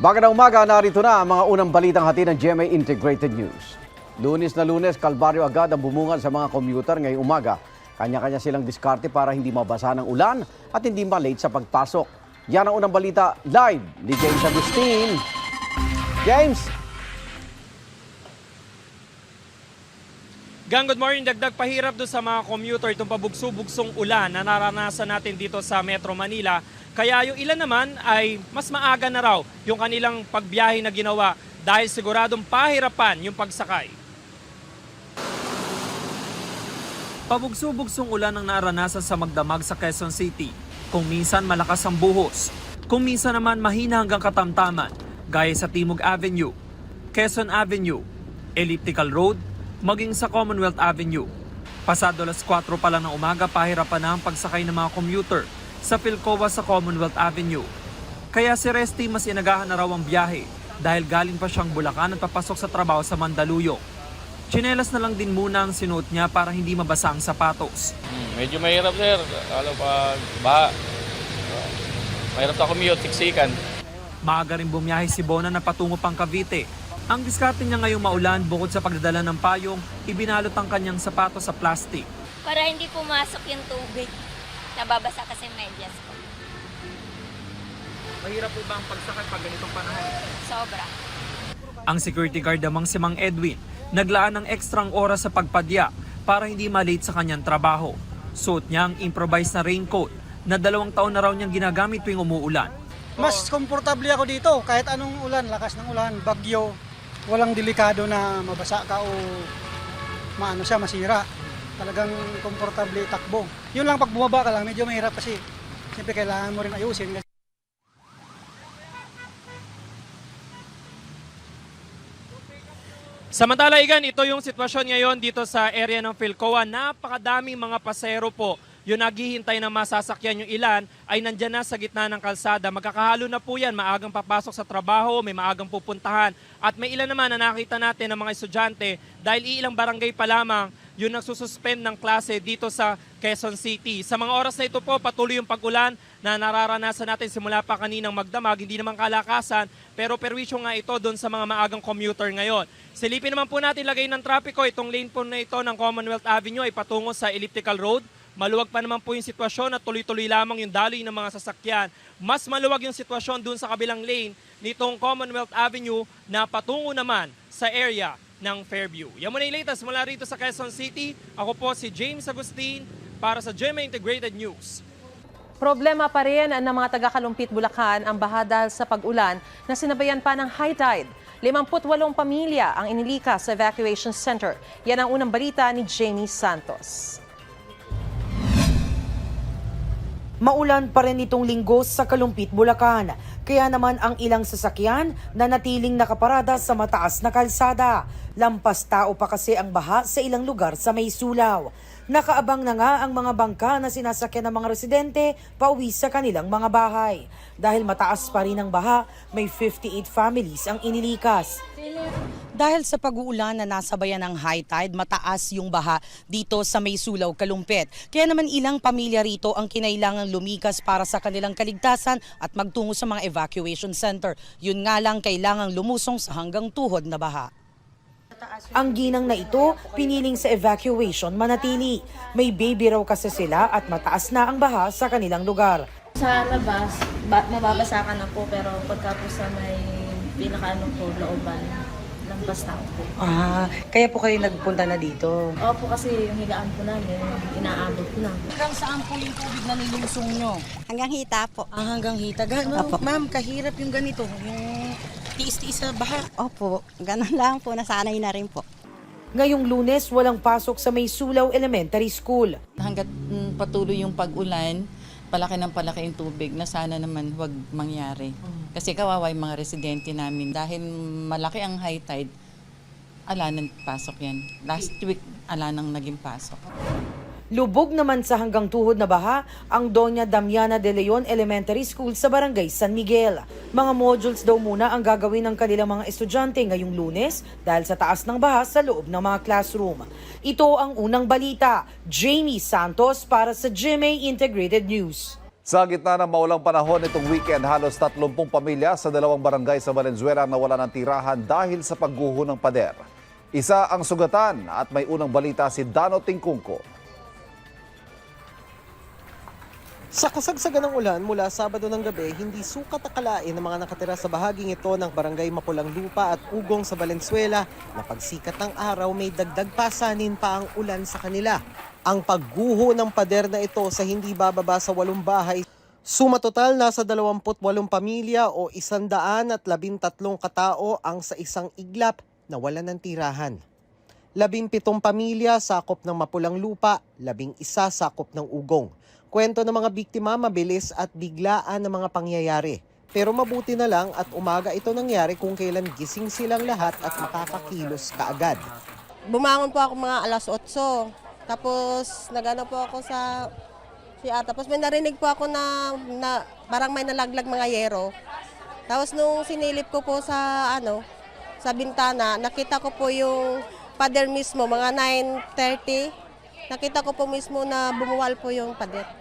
Magandang umaga, narito na ang mga unang balitang hati ng GMA Integrated News. Lunes na lunes, kalbaryo agad ang bumungan sa mga commuter ngayong umaga. Kanya-kanya silang diskarte para hindi mabasa ng ulan at hindi malate sa pagpasok. Yan ang unang balita live ni James Agustin. James! Gang, good morning. Dagdag pahirap doon sa mga commuter itong pabugso-bugsong ulan na naranasan natin dito sa Metro Manila. Kaya yung ilan naman ay mas maaga na raw yung kanilang pagbiyahe na ginawa dahil siguradong pahirapan yung pagsakay. Pabugso-bugsong ulan ang naranasan sa Magdamag sa Quezon City. Kung minsan malakas ang buhos, kung minsan naman mahina hanggang katamtaman, gaya sa Timog Avenue, Quezon Avenue, Elliptical Road, maging sa Commonwealth Avenue. Pasado alas 4 pa lang ng umaga, pahirapan na ang pagsakay ng mga commuter sa Philcoa sa Commonwealth Avenue. Kaya si Resty mas inagahan na raw ang biyahe dahil galing pa siyang Bulacan at papasok sa trabaho sa Mandaluyong. Chinelas na lang din muna ang sinuot niya para hindi mabasa ang sapatos. Hmm, medyo mahirap sir, lalo pag baha. Mahirap na commute, siksikan. Maaga rin bumiyahe si Bona na patungo pang Cavite. Ang diskarte niya ngayong maulan bukod sa pagdadala ng payong, ibinalot ang kanyang sapatos sa plastic. para hindi pumasok yung tubig. Nababasa kasi medyas ko. Mahirap po ba ang pagsakay pag ganitong panahon? Sobra. Ang security guard namang si Mang Edwin, naglaan ng ekstrang oras sa pagpadya para hindi malate sa kanyang trabaho. Suot niya ang improvised na raincoat na dalawang taon na raw niyang ginagamit tuwing umuulan. Mas komportable ako dito kahit anong ulan, lakas ng ulan, bagyo, walang delikado na mabasa ka o maano siya, masira. Talagang komportable takbo. Yun lang pag bumaba ka lang, medyo mahirap kasi siyempre kailangan mo rin ayusin. Samantala, Igan, ito yung sitwasyon ngayon dito sa area ng Philcoa. Napakadaming mga pasero po yung naghihintay ng masasakyan yung ilan ay nandyan na sa gitna ng kalsada. Magkakahalo na po yan, maagang papasok sa trabaho, may maagang pupuntahan. At may ilan naman na nakita natin ng mga estudyante dahil ilang barangay pa lamang yung nagsususpend ng klase dito sa Quezon City. Sa mga oras na ito po, patuloy yung pag-ulan na nararanasan natin simula pa kaninang magdamag. Hindi naman kalakasan, pero perwisyo nga ito doon sa mga maagang commuter ngayon. Silipin naman po natin lagay ng trapiko. Itong lane po na ito ng Commonwealth Avenue ay patungo sa Elliptical Road. Maluwag pa naman po yung sitwasyon at tuloy-tuloy lamang yung daloy ng mga sasakyan. Mas maluwag yung sitwasyon doon sa kabilang lane nitong Commonwealth Avenue na patungo naman sa area ng Fairview. Yan muna yung latest mula rito sa Quezon City. Ako po si James Agustin para sa GMA Integrated News. Problema pa rin ng mga taga-Kalumpit, Bulacan ang baha dahil sa pag-ulan na sinabayan pa ng high tide. 58 pamilya ang inilikas sa evacuation center. Yan ang unang balita ni Jamie Santos. Maulan pa rin itong linggo sa Kalumpit, Bulacan. Kaya naman ang ilang sasakyan na natiling nakaparada sa mataas na kalsada. Lampas tao pa kasi ang baha sa ilang lugar sa may sulaw. Nakaabang na nga ang mga bangka na sinasakyan ng mga residente pauwi sa kanilang mga bahay. Dahil mataas pa rin ang baha, may 58 families ang inilikas. Dahil sa pag-uulan na nasabayan ng high tide, mataas yung baha dito sa May Sulaw, Kalumpit. Kaya naman ilang pamilya rito ang kinailangang lumikas para sa kanilang kaligtasan at magtungo sa mga evacuation center. Yun nga lang kailangang lumusong sa hanggang tuhod na baha. Ang ginang na ito, piniling sa evacuation manatili. May baby raw kasi sila at mataas na ang baha sa kanilang lugar. Sa labas, ba, mababasa ka na po, pero pagka po sa may pinakaano po, looban, tao po. Ah, kaya po kayo nagpunta na dito. Opo kasi yung higaan po namin, inaabot na. Hanggang saan po yung tubig na nilusong nyo? Hanggang hita po. Ah, hanggang hita. Gano, Opo. ma'am, kahirap yung ganito. Yung tiis-tiis sa baha. Opo, ganun lang po. Nasanay na rin po. Ngayong lunes, walang pasok sa May Sulaw Elementary School. hanggat mm, patuloy yung pag-ulan, palaki ng palaki yung tubig na sana naman huwag mangyari. Kasi kawawa yung mga residente namin. Dahil malaki ang high tide, ala nang pasok yan. Last week, ala nang naging pasok. Lubog naman sa hanggang tuhod na baha ang Doña Damiana de Leon Elementary School sa Barangay San Miguel. Mga modules daw muna ang gagawin ng kanilang mga estudyante ngayong lunes dahil sa taas ng baha sa loob ng mga classroom. Ito ang unang balita. Jamie Santos para sa GMA Integrated News. Sa gitna ng maulang panahon itong weekend, halos 30 pamilya sa dalawang barangay sa Valenzuela nawala ng tirahan dahil sa pagguho ng pader. Isa ang sugatan at may unang balita si Dano Tingkungko. Sa kasagsagan ng ulan mula Sabado ng gabi, hindi sukat akalain ng mga nakatira sa bahaging ito ng barangay Mapulang Lupa at Ugong sa Valenzuela na pagsikat ng araw may dagdag pasanin pa ang ulan sa kanila. Ang pagguho ng pader na ito sa hindi bababa sa walong bahay Suma total nasa 28 pamilya o 113 katao ang sa isang iglap na wala ng tirahan. Labing pitong pamilya sakop ng mapulang lupa, labing isa sakop ng ugong. Kwento ng mga biktima mabilis at biglaan ng mga pangyayari. Pero mabuti na lang at umaga ito nangyari kung kailan gising silang lahat at makakakilos kaagad. Bumangon po ako mga alas 8. Tapos nagano po ako sa siya. Tapos may narinig po ako na, na parang may nalaglag mga yero. Tapos nung sinilip ko po sa ano sa bintana, nakita ko po yung pader mismo, mga 9.30. Nakita ko po mismo na bumuwal po yung pader.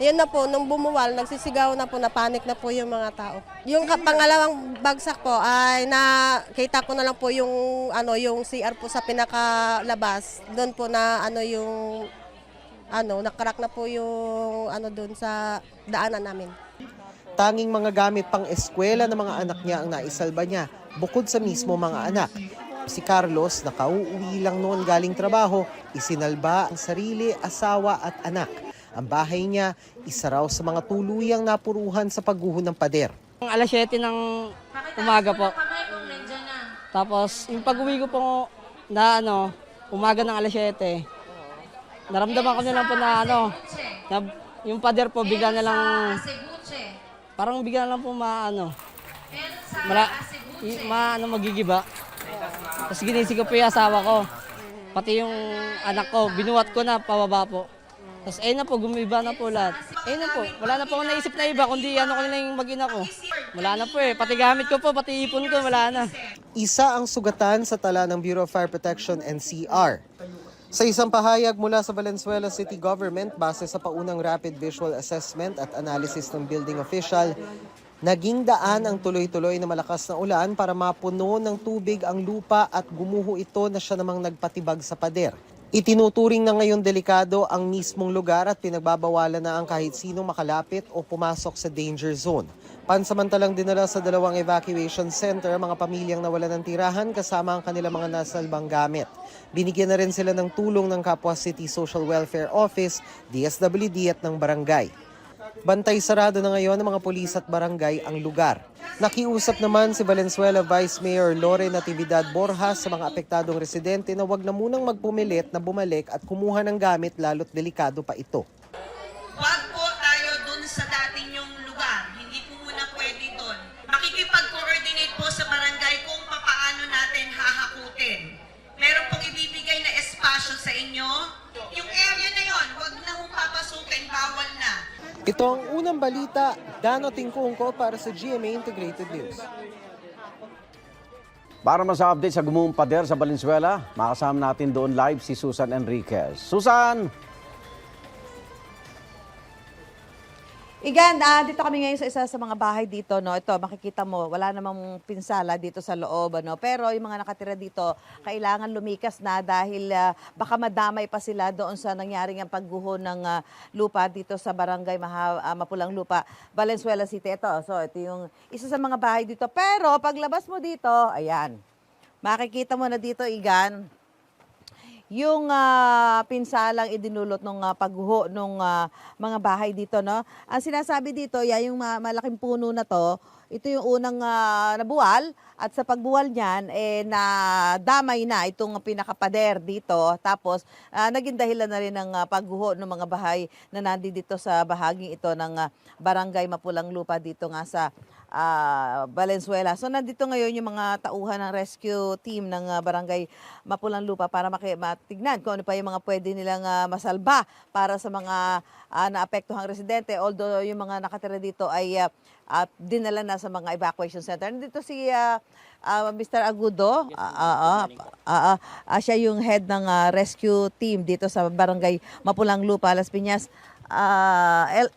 Yun na po, nung bumuwal, nagsisigaw na po, na panic na po yung mga tao. Yung pangalawang bagsak po ay nakita ko na lang po yung ano yung CR po sa pinakalabas. Doon po na ano yung ano, nakarak na po yung ano doon sa daanan namin. Tanging mga gamit pang eskwela ng mga anak niya ang naisalba niya, bukod sa mismo mga anak. Si Carlos, nakauuwi lang noon galing trabaho, isinalba ang sarili, asawa at anak. Ang bahay niya, isa raw sa mga tuluyang napuruhan sa pagguho ng pader. Alas 7 ng umaga po. Tapos yung pag-uwi ko po na ano, umaga ng alas 7. Naramdaman ko na lang po na ano, na yung pader po bigla na lang parang bigla na lang po maano. Mala, y- ma, ano, magigiba. Tapos ginising ko po yung asawa ko. Pati yung anak ko, binuwat ko na pababa po. Tapos ayun na po, gumiba na po lahat. Ayun na po, wala na po akong naisip na iba, kundi ano ko lang yung mag-ina ko. Wala na po eh, pati gamit ko po, pati ipon ko, wala na. Isa ang sugatan sa tala ng Bureau of Fire Protection NCR. Sa isang pahayag mula sa Valenzuela City Government base sa paunang rapid visual assessment at analysis ng building official, naging daan ang tuloy-tuloy na malakas na ulan para mapuno ng tubig ang lupa at gumuho ito na siya namang nagpatibag sa pader. Itinuturing na ngayon delikado ang mismong lugar at pinagbabawalan na ang kahit sino makalapit o pumasok sa danger zone. Pansamantalang dinala sa dalawang evacuation center mga pamilyang nawala ng tirahan kasama ang kanilang mga nasalbang gamit. Binigyan na rin sila ng tulong ng Kapwa City Social Welfare Office, DSWD at ng barangay. Bantay sarado na ngayon ng mga pulis at barangay ang lugar. Nakiusap naman si Valenzuela Vice Mayor Lore Natividad Borjas sa mga apektadong residente na wag na munang magpumilit na bumalik at kumuha ng gamit lalo't delikado pa ito. Huwag po tayo dun sa dati nyong lugar. Hindi po muna pwede dun. Makikipag-coordinate po sa barangay kung papaano natin hahakutin. Meron pong ibibigay na espasyo sa inyo. Yung area na yon, huwag na hong papasukin, bawal na. Ito ang unang balita, Dano Tingkungko para sa GMA Integrated News. Para mas update sa gumuhong pader sa Valenzuela, makasama natin doon live si Susan Enriquez. Susan! Igan, ah, dito kami ngayon sa isa sa mga bahay dito, no. Ito, makikita mo, wala namang pinsala dito sa loob, ano. Pero yung mga nakatira dito, kailangan lumikas na dahil ah, baka madamay pa sila doon sa nangyaring ang pagguho ng ah, lupa dito sa barangay Maha, ah, Mapulang Lupa, Valenzuela City. Ito, so ito yung isa sa mga bahay dito. Pero paglabas mo dito, ayan, makikita mo na dito, Igan, yung ah, pinsalang idinulot ng pagguho ng mga bahay dito, no? Ang sinasabi dito, ya, yung ma- malaking puno na to, ito yung unang ah, nabuwal at sa pagbuwal niyan, eh, na damay na itong pinakapader dito. Tapos, ah, naging dahilan na rin ng ah, pagguho ng mga bahay na nandi dito sa bahaging ito ng ah, barangay Mapulang Lupa dito nga sa ah, Valenzuela. So nandito ngayon yung mga tauhan ng rescue team ng ah, barangay Mapulang Lupa para maki- matignan kung ano pa yung mga pwede nilang ah, masalba para sa mga ah, naapektuhang residente. Although yung mga nakatira dito ay ah, ah, dinala na sa mga evacuation center. Nandito si ah, ah, Mr. Agudo. Ah, ah, ah, ah, ah, ah, siya yung head ng ah, rescue team dito sa barangay Mapulang Lupa, Las Piñas. Ah, El-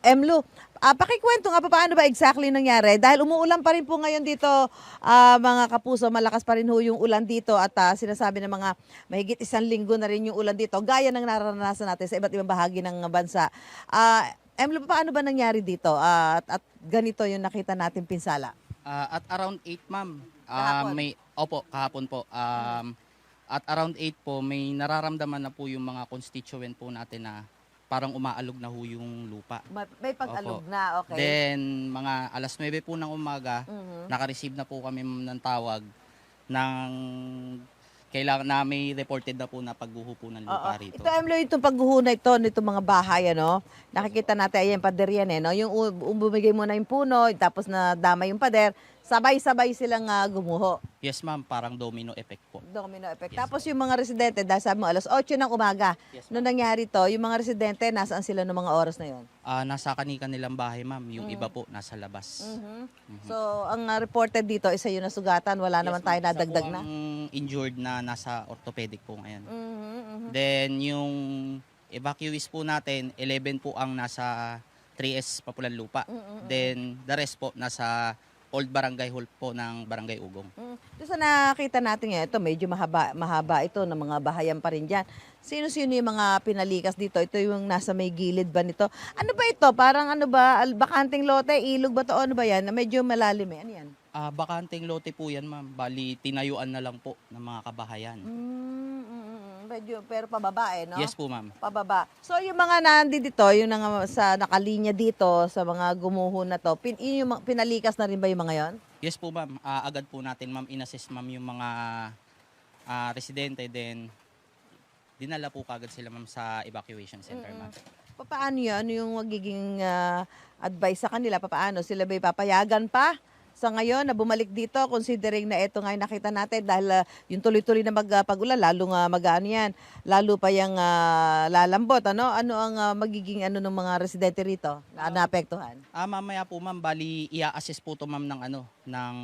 Ah, pakikwento nga pa paano ba exactly nangyari? Dahil umuulan pa rin po ngayon dito, ah, mga kapuso, malakas pa rin ho yung ulan dito at ah, sinasabi ng mga mahigit isang linggo na rin yung ulan dito, gaya ng nararanasan natin sa iba't ibang bahagi ng bansa. Ah, Emlu, paano ba nangyari dito? Ah, at, at ganito yung nakita natin pinsala. Ah, at around 8, ma'am. Kahapon? may opo, kahapon po. Um, at around 8 po, may nararamdaman na po yung mga constituent po natin na parang umaalog na ho yung lupa. Ma- May pag-alog Opo. na, okay. Then, mga alas 9 po ng umaga, Mhm. naka-receive na po kami ng tawag ng kailangan na may reported na po na pagguho po ng lupa Oo. rito. Ito, Emlo, itong paghuhuna ito, nitong mga bahay, ano, nakikita natin, ayan, pader yan, eh, no? Yung u- um, bumigay mo na yung puno, tapos na dama yung pader, sabay-sabay silang ah, gumuho. Yes ma'am, parang domino effect po. Domino effect. Tapos yung mga residente, dahil sabi mo, alas 8 ng umaga, nung nangyari to, yung mga residente, nasaan sila noong mga oras na yon? Ah, nasa kanika nilang bahay ma'am, yung Mm. iba po nasa labas. Mhm. So, ang ah, reported dito, isa yung nasugatan, wala naman tayo nadagdag na. Injured na nasa orthopedic po ngayon. Mhm, mhm. Then yung evacuees po natin, 11 po ang nasa 3S Papulan Lupa. Mm, Then the rest po nasa Old Barangay Hall po ng Barangay Ugong. Mm. Sa nakita natin ngayon, ito medyo mahaba, mahaba ito ng mga bahayan pa rin dyan. Sino-sino yung mga pinalikas dito? Ito yung nasa may gilid ba nito? Ano ba ito? Parang ano ba? Bakanting lote? Ilog ba to? Ano ba yan? Medyo malalim eh. Ano yan? Ah, bakanting lote po yan ma'am. Bali, tinayuan na lang po ng mga kabahayan. Mm, mm, mm. Medyo, pero pababa eh, no? Yes po ma'am. Pababa. So yung mga nandito, yung nang, sa nakalinya dito, sa mga gumuho na to, pin, yun yung mga- pinalikas na rin ba yung mga yon? Yes po ma'am. Ah, agad po natin ma'am inassist ma'am yung mga ah, residente. Then dinala po kagad sila ma'am sa evacuation center ma'am. Paano yun? Ano yung magiging ah, advice sa kanila? Paano? Sila ba papayagan pa? Sa ngayon, na bumalik dito, considering na ito nga nakita natin dahil ah, yung tuloy-tuloy na magpag-ulan, lalo nga mag-ano yan, lalo pa yung ah, lalambot. Ano ano ang ah, magiging ano ng mga residente rito na naapektuhan? Ah, mamaya po ma'am, bali i-assess po to ma'am ng ano, ng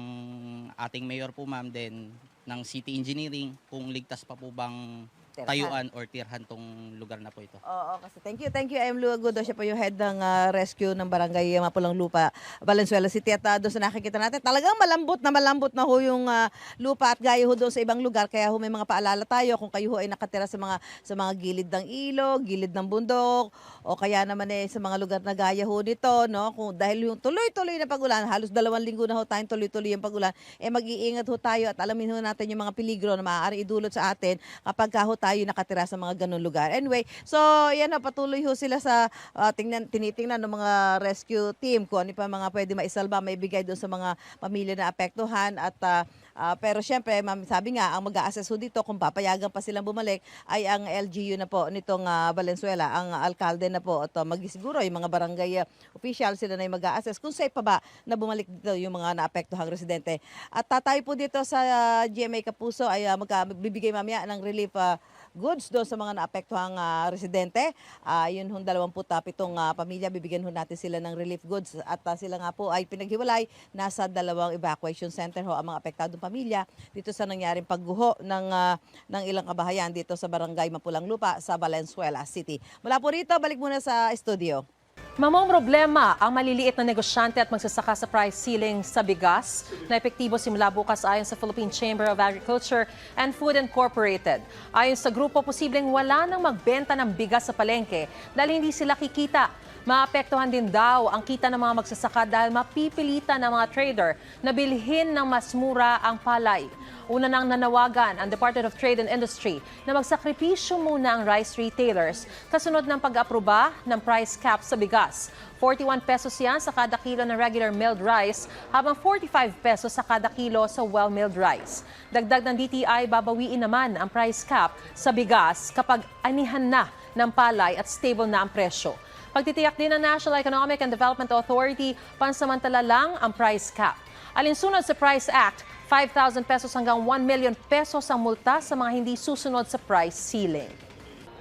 ating mayor po ma'am, then ng city engineering kung ligtas pa po bang Tirhan. tayuan or tirhan tong lugar na po ito. Oo, kasi thank you, thank you, M. Luagudo. Siya po yung head ng ah, rescue ng barangay ah, Mapulang Lupa, Valenzuela City. At ah, doon sa nakikita natin, talagang malambot na malambot na ho yung ah, lupa at gaya ho doon sa ibang lugar. Kaya ho may mga paalala tayo kung kayo ho ay nakatira sa mga sa mga gilid ng ilog, gilid ng bundok, o kaya naman eh sa mga lugar na gaya ho nito, no? Kung dahil yung tuloy-tuloy na pagulan, halos dalawang linggo na ho tayong tuloy-tuloy yung pagulan, eh mag-iingat ho tayo at alamin ho natin yung mga peligro na maaari idulot sa atin kapag ka ho tayo nakatira sa mga ganun lugar. Anyway, so yan na patuloy ho sila sa ah, tingnan, tinitingnan ng mga rescue team kung ano pa mga pwede maisalba, maibigay doon sa mga pamilya na apektuhan at ah, ah, pero syempre, ma'am, sabi nga, ang mag-a-assess dito kung papayagan pa silang bumalik ay ang LGU na po nitong ah, Valenzuela, ang alkalde na po at ah, magisiguro yung mga barangay ah, official sila na yung mag-a-assess kung safe pa ba na bumalik dito yung mga naapektuhang residente. At tatay po dito sa ah, GMA Kapuso ay magka- magbibigay mamaya ng relief ah, goods doon sa mga naapektuhang ah, residente. Ah, yun hong 27 ah, pamilya, bibigyan ho natin sila ng relief goods at ah, sila nga po ay pinaghiwalay nasa dalawang evacuation center ho ang mga apektadong pamilya dito sa nangyaring pagguho ng ah, ng ilang kabahayan dito sa barangay Mapulang Lupa sa Valenzuela City. Mula po rito, balik muna sa studio. Mamong problema ang maliliit na negosyante at magsasaka sa price ceiling sa bigas na epektibo simula bukas ayon sa Philippine Chamber of Agriculture and Food Incorporated. Ayon sa grupo, posibleng wala nang magbenta ng bigas sa palengke dahil hindi sila kikita. Maapektuhan din daw ang kita ng mga magsasaka dahil mapipilitan ng mga trader na bilhin ng mas mura ang palay. Una nang nanawagan ang Department of Trade and Industry na magsakripisyo muna ang rice retailers kasunod ng pag-aproba ng price cap sa bigas. 41 pesos yan sa kada kilo ng regular milled rice habang 45 pesos sa kada kilo sa well-milled rice. Dagdag ng DTI, babawiin naman ang price cap sa bigas kapag anihan na ng palay at stable na ang presyo. Pagtitiyak din ng National Economic and Development Authority, pansamantala lang ang price cap. Alinsunod sa Price Act, 5,000 pesos hanggang 1 million pesos ang multa sa mga hindi susunod sa price ceiling.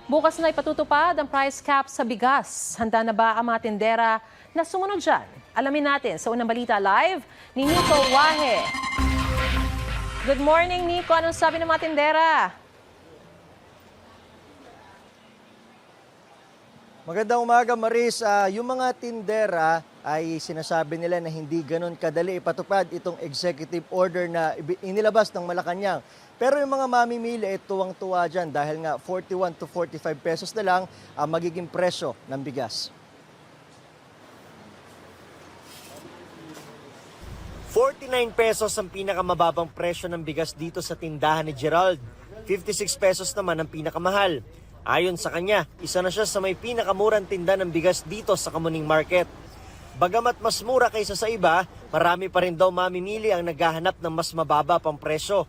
Bukas na ipatutupad ang price cap sa bigas. Handa na ba ang mga tindera na sumunod dyan? Alamin natin sa unang balita live ni Nico Wahe. Good morning, Nico. Anong sabi ng mga tindera? Magandang umaga Maris. Ah, yung mga tindera ay sinasabi nila na hindi ganun kadali ipatupad itong executive order na inilabas ng Malacanang. Pero yung mga mamimili ay tuwang-tuwa dyan dahil nga 41 to 45 pesos na lang ang magiging presyo ng bigas. 49 pesos ang pinakamababang presyo ng bigas dito sa tindahan ni Gerald. 56 pesos naman ang pinakamahal. Ayon sa kanya, isa na siya sa may pinakamurang tinda ng bigas dito sa Kamuning Market. Bagamat mas mura kaysa sa iba, marami pa rin daw mamimili ang naghahanap ng mas mababa pang presyo.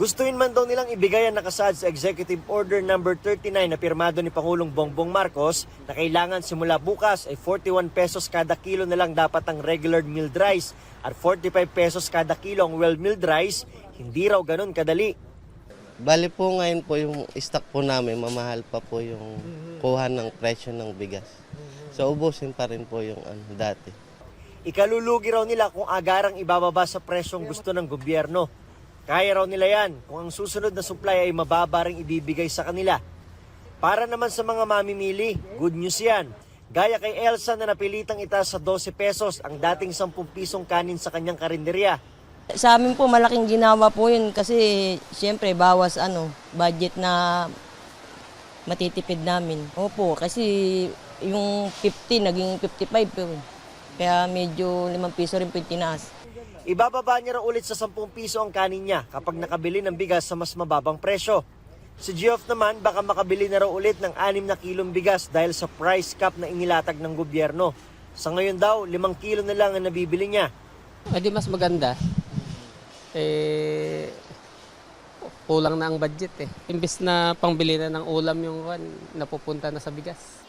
Gustuin man daw nilang ibigay ang nakasad sa Executive Order number 39 na pirmado ni Pangulong Bongbong Marcos na kailangan simula bukas ay 41 pesos kada kilo na lang dapat ang regular milled rice at 45 pesos kada kilo ang well milled rice, hindi raw ganun kadali. Bali po ngayon po yung stock po namin, mamahal pa po yung kuha ng presyo ng bigas. So ubusin pa rin po yung ano, dati. Ikalulugi raw nila kung agarang ibababa sa presyong gusto ng gobyerno. Kaya raw nila yan kung ang susunod na supply ay mababa ring ibibigay sa kanila. Para naman sa mga mamimili, good news yan. Gaya kay Elsa na napilitang itaas sa 12 pesos ang dating 10 pisong kanin sa kanyang karinderya. Sa amin po malaking ginawa po yun kasi siyempre bawas ano, budget na matitipid namin. Opo, kasi yung 50 naging 55 po. Kaya medyo 5 piso rin po yung tinaas. Ibababa niya raw ulit sa 10 piso ang kanin niya kapag nakabili ng bigas sa mas mababang presyo. Si Geoff naman baka makabili na raw ulit ng 6 na kilong bigas dahil sa price cap na inilatag ng gobyerno. Sa ngayon daw, 5 kilo na lang ang nabibili niya. Di mas maganda. Eh, kulang na ang budget eh. Imbis na pangbili na ng ulam yung kan, napupunta na sa bigas.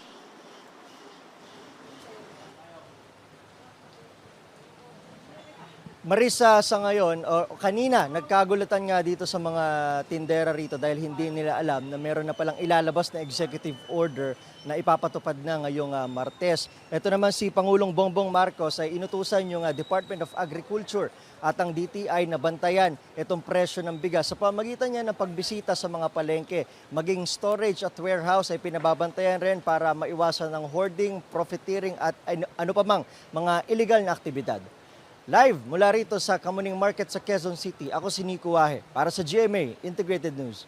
Marisa, sa ngayon, o kanina, nagkagulatan nga dito sa mga tindera rito dahil hindi nila alam na meron na palang ilalabas na executive order na ipapatupad na ngayong ah, Martes. Ito naman si Pangulong Bongbong Marcos ay inutusan yung ah, Department of Agriculture at ang DTI na bantayan itong presyo ng bigas sa pamagitan niya ng pagbisita sa mga palengke. Maging storage at warehouse ay pinababantayan rin para maiwasan ng hoarding, profiteering at ano, ano pa mang mga illegal na aktibidad. Live mula rito sa Kamuning Market sa Quezon City, ako si Nico Wahe para sa GMA Integrated News.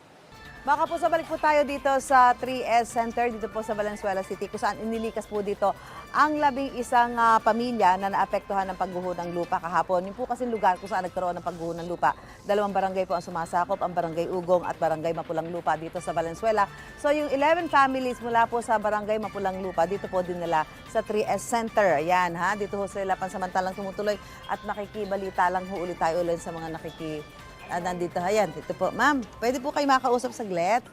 Baka po sa balik po tayo dito sa 3S Center, dito po sa Valenzuela City, kung saan inilikas po dito ang labing isang ah, pamilya na naapektuhan ng pagguho ng lupa kahapon. Yung po kasi lugar kung saan nagkaroon ng pagguho ng lupa. Dalawang barangay po ang sumasakop, ang Barangay Ugong at Barangay Mapulang Lupa dito sa Valenzuela. So yung 11 families mula po sa Barangay Mapulang Lupa, dito po din nila sa 3S Center. Ayan ha, dito ho sila pansamantalang tumutuloy at nakikibalita lang ho ulit tayo ulit sa mga nakiki Ah, nandito, ayan, dito po. Ma'am, pwede po kayo makausap saglit?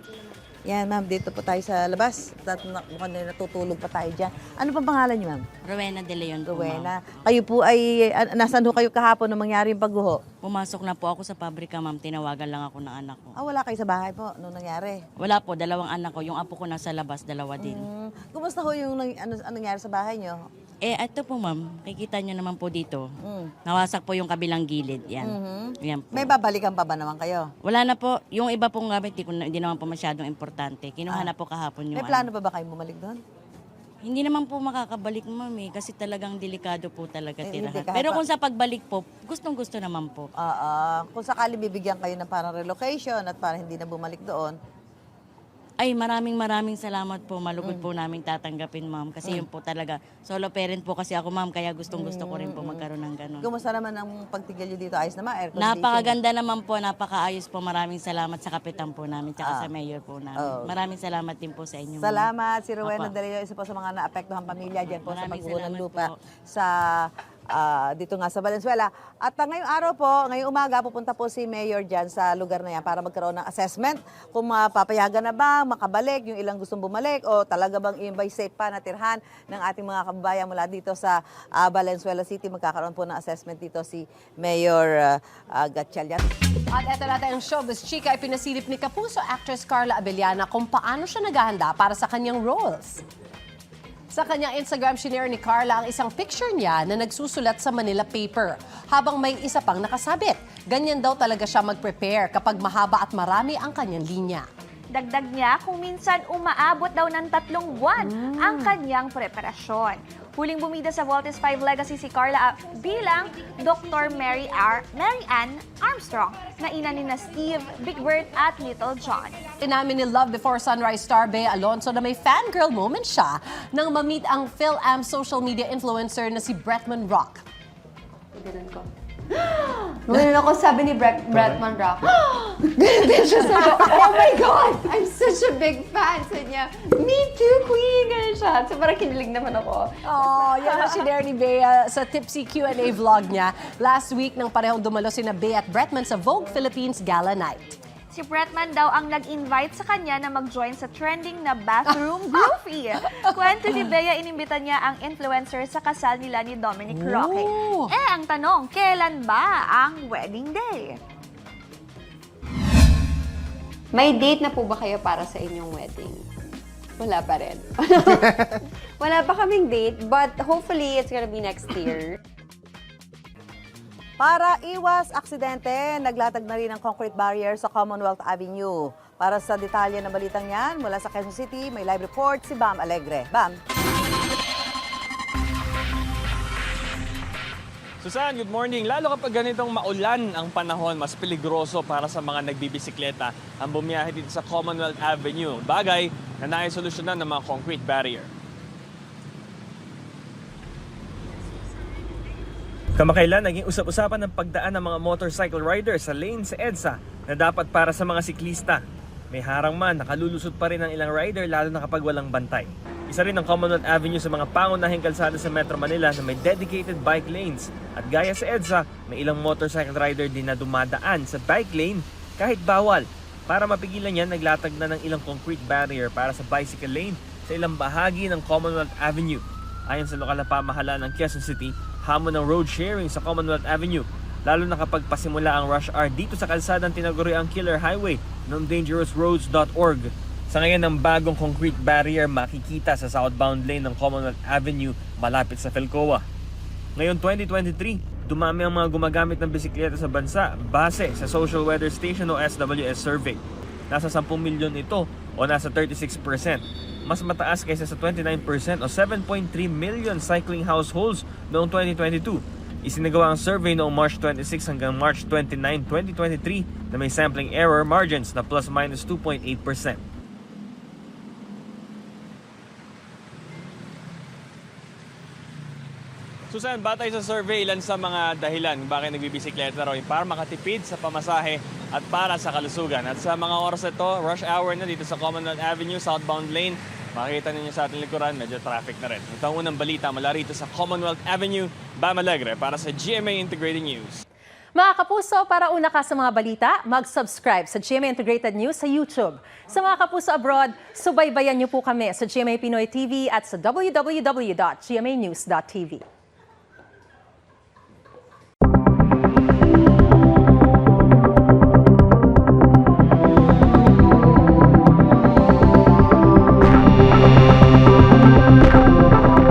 Yan, ma'am, dito po tayo sa labas. Tat- na- Mukhang na natutulog pa tayo dyan. Ano pang pangalan niyo, ma'am? Rowena De Leon po, ma'am. Rowena. Kayo po ay, an- nasaan ho kayo kahapon nung mangyari yung pagguho? Pumasok na po ako sa pabrika, ma'am. Tinawagan lang ako ng anak ko. Ah, wala kayo sa bahay po nung nangyari. Wala po, dalawang anak ko. Yung apo ko nasa labas, dalawa din. Hmm. Kumusta ho yung nang- ano, ano nangyari sa bahay niyo? Eh, ito po, ma'am. Kikita nyo naman po dito. Mm. Nawasak po yung kabilang gilid. Yan. Mhm. Yan po. May babalikan pa ba naman kayo? Wala na po. Yung iba pong gamit, di, ko na- di naman po masyadong importante. Kinuha na po kahapon yung May ano. plano pa ba kayo bumalik doon? Hindi naman po makakabalik, ma'am, eh, kasi talagang delikado po talaga Eh, tirahan. hindi, kahit Pero pa- kung sa pagbalik po, gustong-gusto naman po. Oo. Kung sakali bibigyan kayo ng parang relocation at para hindi na bumalik doon, Ay, maraming maraming salamat po. Malugod Mm. po namin tatanggapin, ma'am. Kasi yun po talaga. Solo parent po kasi ako, ma'am. Kaya gustong-gusto ko rin po magkaroon ng ganun. kumusta naman ang pagtigil niyo dito? Ayos naman, air condition. Napakaganda naman po, napakaayos po. Maraming salamat sa kapitan po namin, tsaka Ah. sa mayor po namin. Oh. Maraming salamat din po sa inyo. ma'am. Salamat si Rowena Opo. Delio, isa po sa mga naapektuhang pamilya dyan po sa Maraming pagbuo ng salamat lupa po. sa ah, dito nga sa Valenzuela. At ah, ngayong araw po, ngayong umaga, pupunta po si Mayor dyan sa lugar na yan para magkaroon ng assessment kung mapapayagan na ba, makabalik, yung ilang gustong bumalik o talaga bang i-invite safe pa na tirhan ng ating mga kababayan mula dito sa ah, Valenzuela City. Magkakaroon po ng assessment dito si Mayor uh, Gatchalian. At eto natin ang showbiz chika ay pinasilip ni Kapuso actress Carla Abellana kung paano siya naghahanda para sa kanyang roles. Sa kanyang Instagram, shinare ni Carla ang isang picture niya na nagsusulat sa Manila paper habang may isa pang nakasabit. Ganyan daw talaga siya mag-prepare kapag mahaba at marami ang kanyang linya. Dagdag niya kung minsan umaabot daw ng tatlong buwan ang kanyang preparasyon. Huling bumida sa Voltes 5 Legacy si Carla bilang Dr. Mary, R. Mary Ann Armstrong na ina ni na Steve, Big Bird at Little John. Inamin ni Love Before Sunrise star Bea Alonso na may fangirl moment siya nang ma-meet ang PhilAm social media influencer na si Bretman Rock. Ganun ko. Ganun ako sabi ni Brett, Bretman Rock. Ganun siya sa Oh my God! I'm such a big fan. Sabi niya, me too, queen! Ganun siya. So parang kinilig naman ako. Oh, yan ang sinare ni Bea sa Tipsy Q&A vlog niya. Last week nang parehong dumalo sina Bea at Bretman sa Vogue Philippines Gala Night. Si Bretman daw ang nag-invite sa kanya na mag-join sa trending na bathroom groupie. Kwento ni Bea, inimbitan niya ang influencer sa kasal nila ni Dominic Roque. Ooh. Eh, ang tanong, kailan ba ang wedding day? May date na po ba kayo para sa inyong wedding? Wala pa rin. Wala pa kaming date, but hopefully it's gonna be next year. Para iwas aksidente, naglatag na rin ang concrete barrier sa Commonwealth Avenue. Para sa detalye ng balitang yan, mula sa Quezon City, may live report si Bam Alegre. Bam! Susan, good morning. Lalo kapag ganitong maulan ang panahon, mas peligroso para sa mga nagbibisikleta ang bumiyahe dito sa Commonwealth Avenue. Bagay na naisolusyonan ng mga concrete barrier. Kamakailan, naging usap-usapan ng pagdaan ng mga motorcycle riders sa lane sa EDSA na dapat para sa mga siklista. May harang man, nakalulusot pa rin ang ilang rider lalo na kapag walang bantay. Isa rin ang Commonwealth Avenue sa mga pangunahing kalsada sa Metro Manila na may dedicated bike lanes. At gaya sa EDSA, may ilang motorcycle rider din na dumadaan sa bike lane kahit bawal. Para mapigilan yan, naglatag na ng ilang concrete barrier para sa bicycle lane sa ilang bahagi ng Commonwealth Avenue. Ayon sa lokal na pamahalaan ng Quezon City, hamon ng road sharing sa Commonwealth Avenue lalo na kapag pasimula ang rush hour dito sa kalsadang tinaguri ang Killer Highway ng dangerousroads.org. Sa ngayon, ang bagong concrete barrier makikita sa southbound lane ng Commonwealth Avenue malapit sa Felcoa. Ngayon 2023, dumami ang mga gumagamit ng bisikleta sa bansa base sa Social Weather Station o SWS survey. Nasa 10 milyon ito o nasa 36%. Mas mataas kaysa sa 29% o 7.3 million cycling households noong 2022. Isinagawa ang survey noong March 26 hanggang March 29, 2023 na may sampling error margins na plus minus 2.8%. Susan, batay sa survey, ilan sa mga dahilan bakit nagbibisikleta raw para makatipid sa pamasahe at para sa kalusugan. At sa mga oras ito, rush hour na dito sa Commonwealth Avenue, southbound lane, makikita ninyo sa ating likuran, medyo traffic na rin. Ito ang unang balita mula rito sa Commonwealth Avenue, Bam Alegre para sa GMA Integrated News. Mga kapuso, para una ka sa mga balita, mag-subscribe sa GMA Integrated News sa YouTube. Sa mga kapuso abroad, subaybayan niyo po kami sa GMA Pinoy TV at sa www.gmanews.tv.